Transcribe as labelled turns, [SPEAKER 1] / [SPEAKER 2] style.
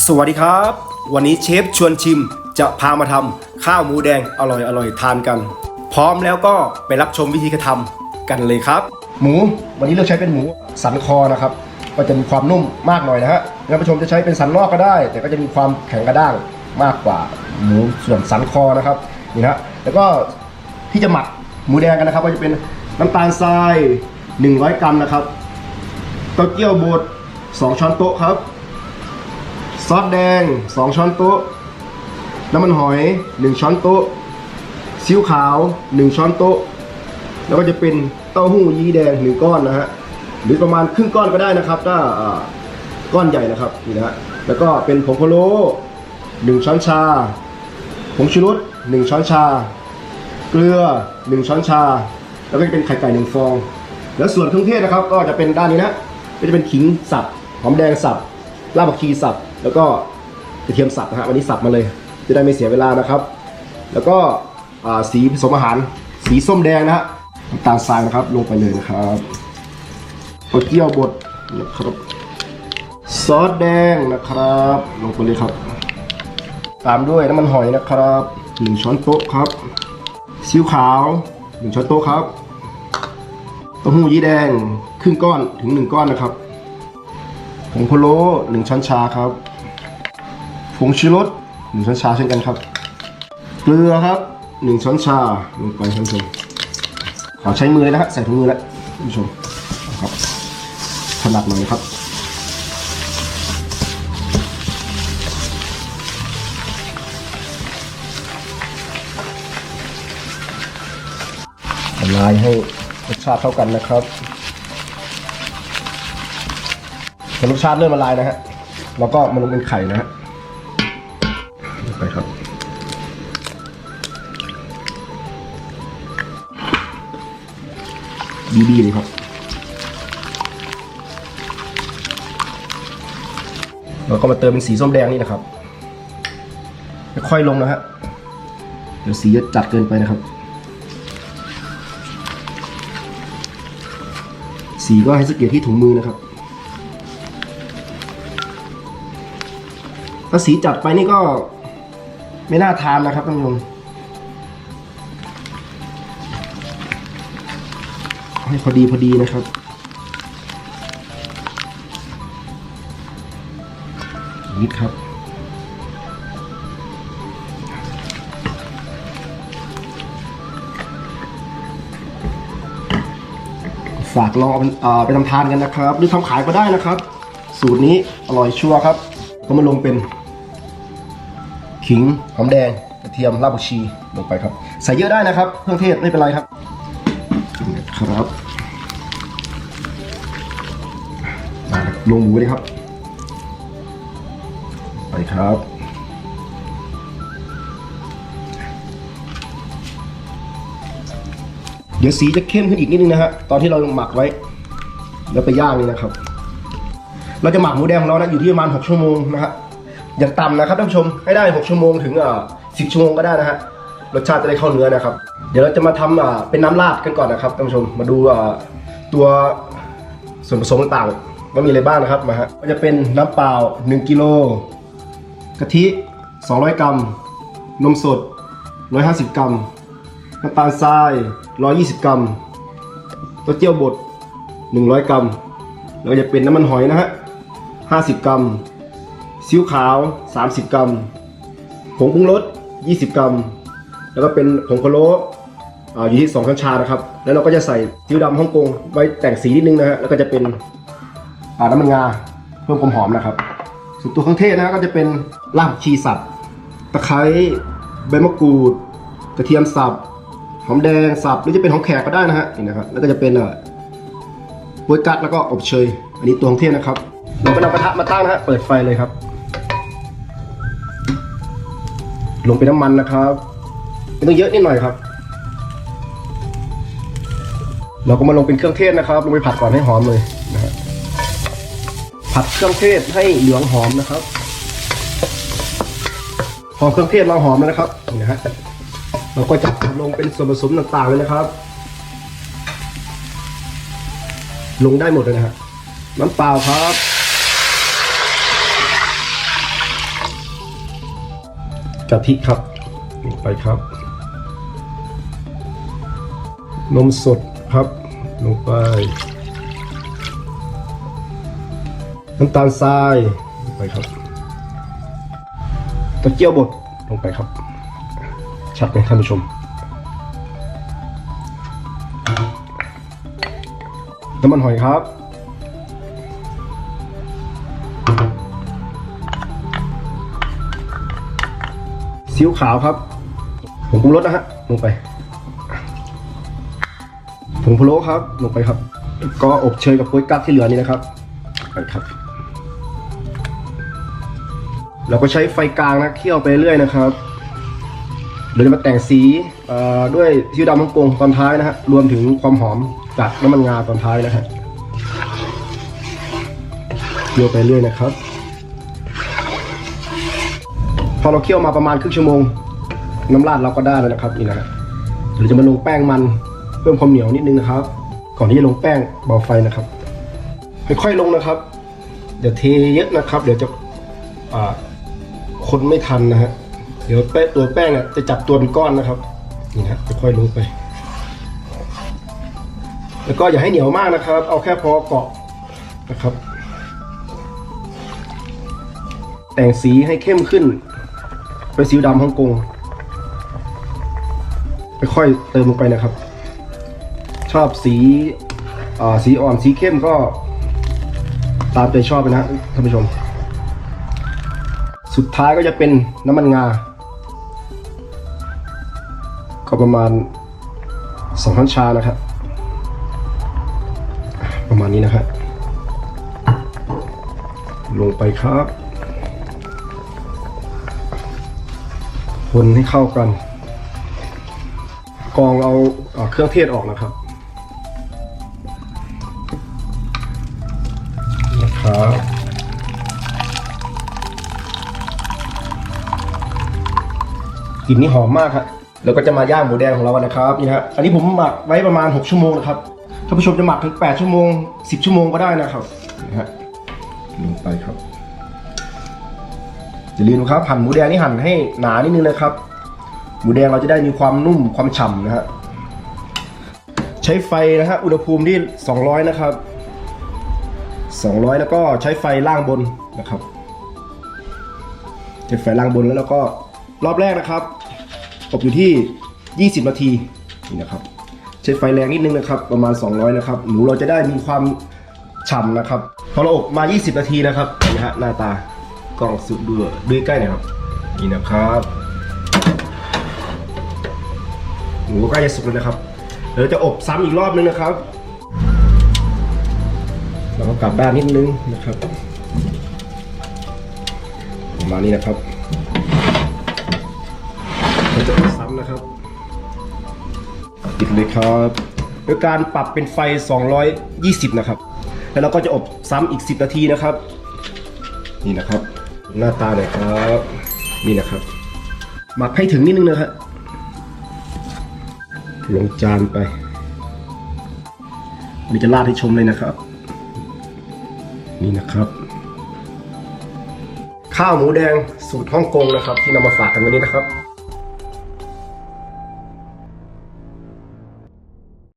[SPEAKER 1] สวัสดีครับ วันนี้เชฟชวนชิมจะพามาทำข้าวหมูแดงอร่อยอร่อยทานกัน พร้อมแล้วก็ไปรับชมวิธีการทำกันเลยครับ หมูวันนี้เลือกใช้เป็นหมูสันคอนะครับ ก็จะมีความนุ่มมากหน่อยนะฮะท่านผู้ชมจะใช้เป็นสันนอกก็ได้ แต่ก็จะมีความแข็งกระด้างมากกว่าหมูส่วนสันคอนะครับนี่นะฮะแล้วก็ที่จะหมักหมูแดงกันนะครับ ก็จะเป็นน้ำตาลทราย 100 กรัมนะครับเต้าเจี้ยวบด2ช้อนโต๊ะครับ ซอสแดง 2 ช้อนโต๊ะ น้ำมันหอย 1 ช้อนโต๊ะซีอิ๊วขาว 1 ช้อนโต๊ะ แล้วก็จะเป็นเต้าหู้ยี้แดง 1 ก้อนนะฮะ หรือประมาณครึ่งก้อนก็ได้นะครับ ถ้าอ่าก้อนใหญ่นะครับนี่นะฮะ แล้วก็เป็นผงพะโล้1ช้อนชา ผงชูรส1ช้อนชา เกลือ 1 ช้อนชา แล้วก็จะเป็นไข่ไก่1ฟอง แล้วส่วนเครื่องเทศนะครับ ก็จะเป็นด้านนี้นะ ก็จะเป็นขิงสับ หอมแดงสับรากผักชีสับ แล้วก็กระเทียมสับนะฮะวันนี้สับมาเลย จะได้ไม่เสียเวลานะครับ แล้วก็สีผสมอาหาร สีส้มแดงนะฮะน้ำตาลทรายนะครับลงไปเลยนะครับเต้าเจี้ยวบดนะครับซอสแดงนะครับ ลงไปเลยครับ ตามด้วยน้ำมันหอยนะครับหนึ่งช้อนโต๊ะครับซีอิ๊วขาวหนึ่งช้อนโต๊ะครับเต้าหู้ยี้แดงครึ่งก้อนถึงหนึ่งก้อนนะครับผงพะโล้หนึ่งช้อนชาครับ งชูรสหนึ่งช้อนชาเช่นกันครับ เกลือครับหนึ่งช้อนชาลงไปท่านผู้ชมขอใช้มือเลยนะฮะใส่ถุงมือแล้วท่านผู้ชมครับถนัดหน่อยครับละลายให้รสชาติเท่ากันนะครับพอรสชาติเริ่มละลายนะฮะเราก็มาลงเป็นไข่นะฮะ ดีๆเลยครับ เราก็มาเติมเป็นสีส้มแดงนี่นะครับค่อยลงนะฮะเดี๋ยวสีจะจัดเกินไปนะครับ สีก็ให้สังเกตที่ถุงมือนะครับ ถ้าสีจัดไปนี่ก็ไม่น่าทานนะครับท่านผู้ชม ให้พอดีพอดีนะครับ นิดครับ ฝากลองเอไปเอ่อไปทำทานกันนะครับ หรือทำขายก็ได้นะครับ สูตรนี้อร่อยชัวร์ครับก็มาลงเป็น ขิงหอมแดงกระเทียมรากผักชีลงไปครับ ใส่เยอะได้นะครับ เครื่องเทศไม่เป็นไรครับครับ ลงหมูเลยครับ ไปครับ เดี๋ยวสีจะเข้มขึ้นอีกนิดนึงนะฮะตอนที่เราหมักไว้ แล้วไปย่างนี่นะครับ เราจะหมักหมูแดงของเรานะอยู่ที่ประมาณ 6 ชั่วโมงนะฮะอย่างต่ำนะครับท่านผู้ชมให้ได้ 6 ชั่วโมงถึงอ่า10ชั่วโมงก็ได้นะฮะรสชาติจะได้เข้าเนื้อนะครับ เดี๋ยวเราจะมาทำอ่าเป็นน้ำราดกันก่อนนะครับท่านผู้ชมมาดูอ่าตัวส่วนผสมต่างๆ ว่ามีอะไรบ้างนะครับมาฮะก็จะเป็นน้ำเปล่า 1กิโลกะทิ 200 กรัม นมสด 150 กรัม น้ำตาลทราย 120 กรัมเต้าเจี้ยวบด 100 กรัม แล้วจะเป็นน้ำมันหอยนะฮะ 50 กรัมซีอิ๊วขาว 30 กรัม ผงปรุงรส 20 กรัม แล้วก็เป็นผงพะโล้อ่าอยู่ที่ 2 ช้อนชานะครับ แล้วเราก็จะใส่ซีอิ๊วดำฮ่องกงไว้แต่งสีนิดนึงนะฮะ แล้วก็จะเป็น น้ำมันงาเพิ่มความหอมนะครับส่วนตัวเครื่องเทศนะก็จะเป็นรากผักชีสับตะไคร้ใบมะกรูด กระเทียมสับหอมแดงสับหรือจะเป็นหอมแขกก็ได้นะฮะนี่นะครับแล้วก็จะเป็นเอ่อโป๊ยกั๊กแล้วก็อบเชย อันนี้ตัวของเทศนะครับ เราก็นำกระทะมาตั้งนะฮะเปิดไฟเลยครับ ลงไปน้ำมันนะครับไม่ต้องเยอะนิดหน่อยครับ เราก็มาลงเป็นเครื่องเทศนะครับ ลงไปผัดก่อนให้หอมเลย ผัดเครื่องเทศให้เหลืองหอมนะครับ พอเครื่องเทศเราหอมแล้วนะครับนี่นะฮะเราก็จะลงเป็นส่วนผสมต่างๆเลยนะครับ ลงได้หมดเลยนะฮะน้ำเปล่าครับ กะทิครับลงไปครับ นมสดครับ ลงไป น้ำตาลทรายลงไปครับตะเกียวบดลงไปครับ ชัดไหมท่านผู้ชม น้ำมันหอยครับซีอิ๊วขาวครับผงปรุงรสนะฮะลงไปผงพะโล้ครับลงไปครับ ก็อบเชยกับโป๊ยกั๊กที่เหลือนี่นะครับไปครับ เราก็ใช้ไฟกลางนะเคี่ยวไปเรื่อยนะครับเราจะมาแต่งสีด้วยซีอิ๊วดำฮ่องกงตอนท้ายนะฮะรวมถึงความหอมจากน้ำมันงาตอนท้ายนะฮะเคี่ยวไปเรื่อยนะครับ พอเราเคี่ยวมาประมาณครึ่งชั่วโมง น้ำราดเราก็ได้แล้วนะครับนี่นะฮะเราจะมาลงแป้งมันเพิ่มความเหนียวนิดนึงนะครับ ก่อนที่จะลงแป้งเบาไฟนะครับค่อยๆลงนะครับ เดี๋ยวเทเยอะนะครับ เดี๋ยวจะ คนไม่ทันนะฮะ เดี๋ยวแป้งตัวแป้งอะจะจับตัวเป็นก้อนนะครับ นี่ฮะค่อยๆลงไป แล้วก็อย่าให้เหนียวมากนะครับ เอาแค่พอเกาะนะครับ แต่งสีให้เข้มขึ้น เป็นสีดำฮ่องกงค่อยๆเติมลงไปนะครับ ชอบสีอ่าสีอ่อนสีเข้มก็ตามใจชอบไปนะท่านผู้ชม สุดท้ายก็จะเป็นน้ำมันงา ก็ประมาณสองช้อนชานะครับ ประมาณนี้นะครับลงไปครับ คนให้เข้ากันกรองเอาเอ่อเครื่องเทศออกนะครับนะครับ กลิ่นนี่หอมมากครับแล้วก็จะมาย่างหมูแดงของเรากันนะครับนี่ฮะอันนี้ผมหมักไว้ประมาณ 6 ชั่วโมงนะครับท่านผู้ชมจะหมักถึง 8 ชั่วโมง 10 ชั่วโมงก็ได้นะครับนี่ฮะลงไปครับอย่าลืมนะครับหั่นหมูแดงนี่หั่นให้หนานิดนึงนะครับ หมูแดงเราจะได้มีความนุ่มความฉ่ำนะฮะใช้ไฟนะฮะอุณหภูมิที่ 200 นะครับ 200 แล้วก็ใช้ไฟล่างบนนะครับใช้ไฟล่างบนแล้วเราก็ รอบแรกนะครับอบอยู่ที่ 20 นาทีนี่นะครับใช้ไฟแรงนิดนึงนะครับ ประมาณ 200 นะครับ หมูเราจะได้มีความฉ่ำนะครับ พอเราอบมา 20 นาทีนะครับเห็นไหมฮะหน้าตากล้องสุดดูดูใกล้หน่อยครับนี่นะครับหมูใกล้จะสุกแล้วนะครับเดี๋ยวจะอบซ้ำอีกรอบนึงนะครับเราก็กลับด้านนิดนึงนะครับ ประมาณนี้นะครับ นะครับปิดเลยครับโดยการปรับเป็นไฟ 220 นะครับ แล้วเราก็จะอบซ้ำอีก 10 นาทีนะครับ นี่นะครับ หน้าตาเลยครับนี่นะครับ หมักให้ถึงนิดนึงนะครับลงจานไปเดี๋ยวจะราดให้ชมเลยนะครับ นี่นะครับ ข้าวหมูแดงสูตรฮ่องกงนะครับ ที่นำมาฝากกันวันนี้นะครับ